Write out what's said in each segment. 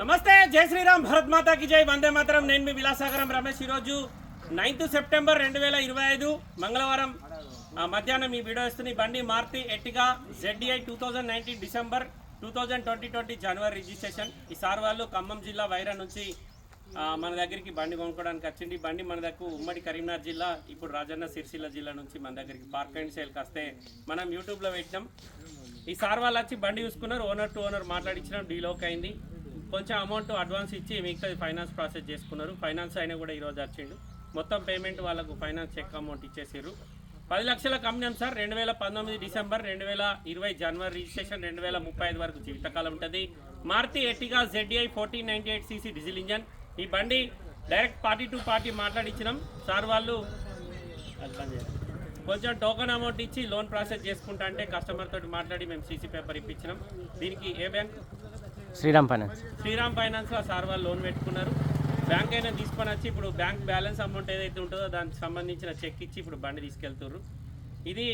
నమస్తే జై శ్రీరామ్ భరత్ మాతాకి జై వందే మాతరం. నేను మీ విలాసాగరం రమేష్. ఈరోజు నైన్త్ సెప్టెంబర్ రెండు వేల ఇరవై ఐదు మంగళవారం. ఆ, మధ్యాహ్నం ఈ వీడియో ఇస్తుంది బండి Maruti Ertiga ZDI two thousand nineteen December two thousand twenty twenty జనవరి రిజిస్ట్రేషన్ ఈ సార్ వాళ్ళు ఖమ్మం జిల్లా వైరా నుంచి మన దగ్గరికి బండి కొనుక్కోవడానికి వచ్చింది. బండి మన దగ్గర ఉమ్మడి కరీంనగర్ జిల్లా ఇప్పుడు రాజన్న సిరిసిల్ల జిల్లా నుంచి మన దగ్గరికి పార్క్ అండ్ సేల్కి వస్తే మనం యూట్యూబ్లో పెట్టినాం. ఈ సార్ వాళ్ళు వచ్చి బండి చూసుకున్నారు. ఓనర్ టు ఓనర్ మాట్లాడించడం డీలోక్ అయింది. కొంచెం అమౌంట్ అడ్వాన్స్ ఇచ్చి మిగతా ఫైనాన్స్ ప్రాసెస్ చేసుకున్నారు. ఫైనాన్స్ అయినా కూడా ఈరోజు వచ్చిండు. మొత్తం పేమెంట్ వాళ్ళకు ఫైనాన్స్ చెక్ అమౌంట్ ఇచ్చేసారు పది లక్షల కంపెనీ సార్. రెండు వేల పంతొమ్మిది డిసెంబర్ రెండు వేల ఇరవై జనవరి రిజిస్ట్రేషన్ రెండు వేల ముప్పై ఐదు వరకు జీవితకాలం ఉంటుంది. Maruti Ertiga ZDI fourteen ninety eight CC diesel engine ఈ బండి డైరెక్ట్ పార్టీ టు పార్టీ మాట్లాడించినాం సార్ వాళ్ళు కొంచెం టోకన్ అమౌంట్ ఇచ్చి లోన్ ప్రాసెస్ చేసుకుంటా అంటే కస్టమర్ తోటి మాట్లాడి మేము సీసీ పేపర్ ఇప్పించినాం. దీనికి ఏ బ్యాంక్ శ్రీరామ్ ఫైనాన్స్. శ్రీరామ్ ఫైనాన్స్లో సార్ వాళ్ళు లోన్ పెట్టుకున్నారు. బ్యాంక్ అయినా తీసుకొని వచ్చి ఇప్పుడు బ్యాంక్ బ్యాలెన్స్ అమౌంట్ ఏదైతే ఉంటుందో దానికి సంబంధించిన చెక్ ఇచ్చి ఇప్పుడు బండి తీసుకెళ్తున్నారు ఇది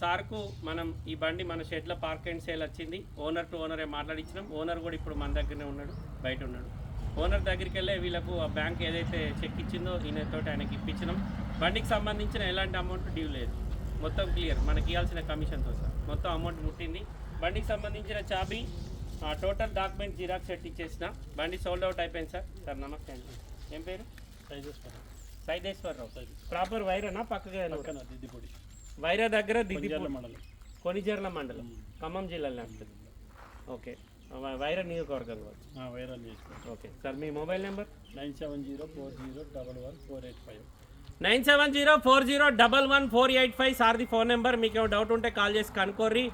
సార్కు మనం ఈ బండి మన షెడ్లో పార్క్ అండ్ సేల్ వచ్చింది. ఓనర్ టు ఓనరే మాట్లాడించినాం ఓనర్ కూడా ఇప్పుడు మన దగ్గరనే ఉన్నాడు బయట ఉన్నాడు. ఓనర్ దగ్గరికి వెళ్ళే వీళ్ళకు ఆ బ్యాంక్ ఏదైతే చెక్ ఇచ్చిందో ఈయనతోటి ఆయనకి ఇప్పించినాం. బండికి సంబంధించిన ఎలాంటి అమౌంట్ డ్యూ లేదు. మొత్తం క్లియర్ మనకి ఇవ్వాల్సిన కమిషన్తో సార్. మొత్తం అమౌంట్ ముట్టింది. బండికి సంబంధించిన చాబీ టోటల్ డాక్యుమెంట్ జిరాక్స్ సెట్ ఇచ్చేసిన. బండి సోల్డ్ అవుట్ అయిపోయింది సార్. సార్ నమస్తే అండి. ఏం పేరు? సైదేశ్వరరావు. ప్రాపర్ వైరనా పక్కగా దిద్దిపొడి వైరా దగ్గర దిద్ది జర్ల మండలం. కొనిజర్ల మండలం. ఖమ్మం జిల్లాలో వస్తుంది ఓకే. వైరా నియోజకవర్గం కావచ్చు. వైరల్ చేసుకో ఓకే. సార్ మీ mobile number? Nine seven zero four zero double one four eight five. Nine seven zero four zero double one four eight five. సార్ది phone number. మీకు ఏమైనా డౌట్ ఉంటే కాల్ చేసి కనుక్కోర్రి.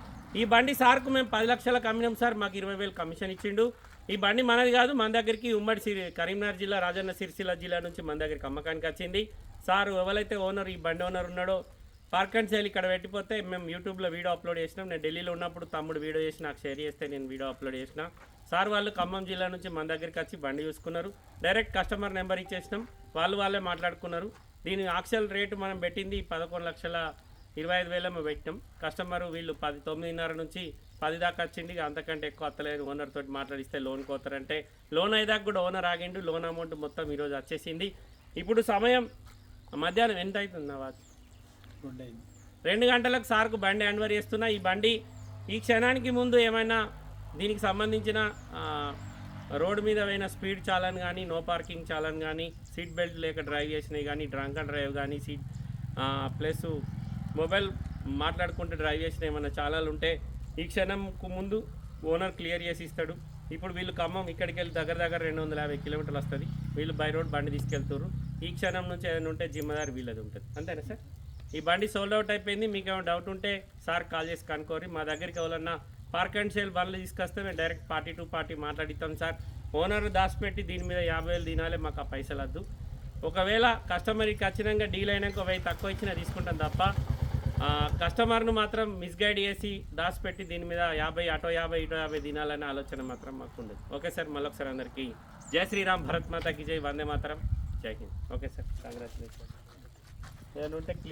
ఈ బండి సార్కు మేము పది లక్షలకు అమ్మినాం సార్ మాకు ఇరవై వేలు కమిషన్ ఇచ్చిండు. ఈ బండి మనది కాదు మన దగ్గరికి ఉమ్మడి సిరి కరీంనగర్ జిల్లా రాజన్న సిరిసిల్ల జిల్లా నుంచి మన దగ్గరికి అమ్మకానికి వచ్చింది. సార్ ఎవరైతే ఓనర్ ఈ బండి ఓనర్ ఉన్నాడో పార్క్ అండ్ సేల్ ఇక్కడ పెట్టిపోతే మేము యూట్యూబ్లో వీడియో అప్లోడ్ చేసినాం. నేను ఢిల్లీలో ఉన్నప్పుడు తమ్ముడు వీడియో చేసి నాకు షేర్ చేస్తే నేను వీడియో అప్లోడ్ చేసిన. సార్ వాళ్ళు ఖమ్మం జిల్లా నుంచి మన దగ్గరికి వచ్చి బండి చూసుకున్నారు. డైరెక్ట్ కస్టమర్ నెంబర్ ఇచ్చేసినాం. వాళ్ళు వాళ్ళే మాట్లాడుకున్నారు. దీని ఆక్సల్ రేటు మనం పెట్టింది పదకొండు లక్షల ఇరవై ఐదు వేల పెట్టినాం. కస్టమర్ వీళ్ళు పది తొమ్మిదిన్నర నుంచి పది దాకా వచ్చింది అంతకంటే ఎక్కువ వస్తలేదు ఓనర్ తోటి మాట్లాడిస్తే లోన్ కోతారంటే లోన్ అయ్యాక కూడా ఓనర్ ఆగిండు. లోన్ అమౌంట్ మొత్తం ఈరోజు వచ్చేసింది. ఇప్పుడు సమయం మధ్యాహ్నం ఎంత అవుతుంది నా వాచ్? రెండు గంటలకు సార్కు బండి హ్యాండ్ఓవర్ చేస్తున్నా. ఈ బండి ఈ క్షణానికి ముందు ఏమైనా దీనికి సంబంధించిన రోడ్డు మీద పోయిన స్పీడ్ చాలని కానీ నో పార్కింగ్ చాలని కానీ సీట్ బెల్ట్ లేక డ్రైవ్ చేసినవి కానీ డ్రంక్ అండ్ డ్రైవ్ కానీ సీట్ ప్లస్ మొబైల్ మాట్లాడుకుంటూ డ్రైవ్ చేసిన ఏమైనా చాలాలు ఉంటే ఈ క్షణంకు ముందు ఓనర్ క్లియర్ చేసి ఇస్తాడు. ఇప్పుడు వీళ్ళు ఖమ్మం ఇక్కడికి వెళ్ళి దగ్గర దగ్గర రెండు వందల యాభై కిలోమీటర్లు వస్తుంది. వీళ్ళు బై రోడ్ బండి తీసుకెళ్తారు ఈ క్షణం నుంచి ఏదైనా ఉంటే జిమ్మదారి వీళ్ళది ఉంటుంది. అంతేనా సార్? ఈ బండి సోల్డ్ అవుట్ అయిపోయింది. మీకు ఏమైనా డౌట్ ఉంటే సార్ కాల్ చేసి కనుక్కోరి మా దగ్గరికి ఎవరన్నా పార్క్ అండ్ సేల్ బండ్లు తీసుకొస్తే మేము డైరెక్ట్ పార్టీ టు పార్టీ మాట్లాడిస్తాం సార్. ఓనర్ దాచిపెట్టి దీని మీద యాభై వేలు తినాలి. మాకు ఆ పైసలు వద్దు ఒకవేళ కస్టమర్కి ఖచ్చితంగా డీల్ అయినాక వెయ్యి తక్కువ ఇచ్చినా తీసుకుంటాం తప్ప కస్టమర్ను మాత్రం మిస్గైడ్ చేసి దాచిపెట్టి దీని మీద యాభై అటో యాభై ఇటో యాభై తినాలనే ఆలోచన మాత్రం మాకు ఉండదు. ఓకే సార్ మళ్ళొకసారి అందరికీ జై శ్రీరామ్ భరత్ మాతాకి జై వందే మాతరం. జై హింద్. ఓకే సార్ కంగ్రాచులేషన్ ఏదైనా ఉంటే